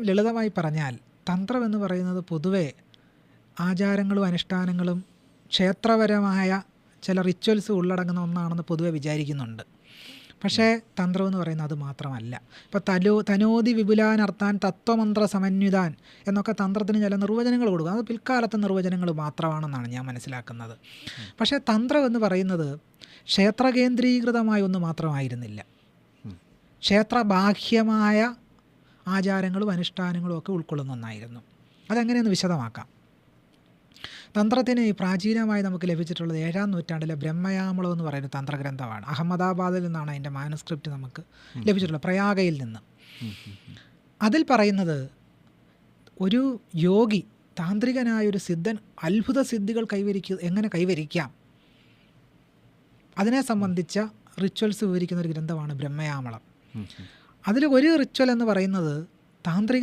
ലളിതമായി പറഞ്ഞാൽ തന്ത്രം എന്ന് പറയുന്നത് പൊതുവെ ആചാരങ്ങളും അനുഷ്ഠാനങ്ങളും ക്ഷേത്രപരമായ ചില റിച്വൽസ് ഉള്ളടങ്ങുന്ന ഒന്നാണെന്ന് പൊതുവെ വിചാരിക്കുന്നുണ്ട്. പക്ഷേ തന്ത്രം എന്ന് പറയുന്നത് അത് മാത്രമല്ല. ഇപ്പോൾ തലോ തനോതി വിപുലാനർത്ഥാൻ തത്വമന്ത്ര സമന്വിതാൻ എന്നൊക്കെ തന്ത്രത്തിന് ചില നിർവചനങ്ങൾ കൊടുക്കും. അത് പിൽക്കാലത്തെ നിർവചനങ്ങൾ മാത്രമാണെന്നാണ് ഞാൻ മനസ്സിലാക്കുന്നത്. പക്ഷേ തന്ത്രം എന്ന് പറയുന്നത് ക്ഷേത്ര കേന്ദ്രീകൃതമായ ഒന്ന് മാത്രമായിരുന്നില്ല. ക്ഷേത്രബാഹ്യമായ ആചാരങ്ങളും അനുഷ്ഠാനങ്ങളും ഒക്കെ ഉൾക്കൊള്ളുന്ന ഒന്നായിരുന്നു. അതെങ്ങനെയെന്ന് വിശദമാക്കാം. തന്ത്രത്തിന് പ്രാചീനമായി നമുക്ക് ലഭിച്ചിട്ടുള്ളത് ഏഴാം നൂറ്റാണ്ടിലെ ബ്രഹ്മയാമളം എന്ന് പറയുന്ന തന്ത്രഗ്രന്ഥമാണ്. അഹമ്മദാബാദിൽ നിന്നാണ് അതിന്റെ മാനസ്ക്രിപ്റ്റ് നമുക്ക് ലഭിച്ചിട്ടുള്ളത് പ്രയാഗയിൽ നിന്ന്. അതിൽ പറയുന്നത് ഒരു യോഗി താന്ത്രികനായ ഒരു സിദ്ധൻ അത്ഭുത സിദ്ധികൾ കൈവരിക്കുക എങ്ങനെ കൈവരിക്കാം? അതിനെ സംബന്ധിച്ച റിച്വൽസ് വിവരിക്കുന്ന ഒരു ഗ്രന്ഥമാണ് ബ്രഹ്മയാമളം. അതിൽ ഒരു റിച്വൽ എന്ന് പറയുന്നത് താന്ത്രിക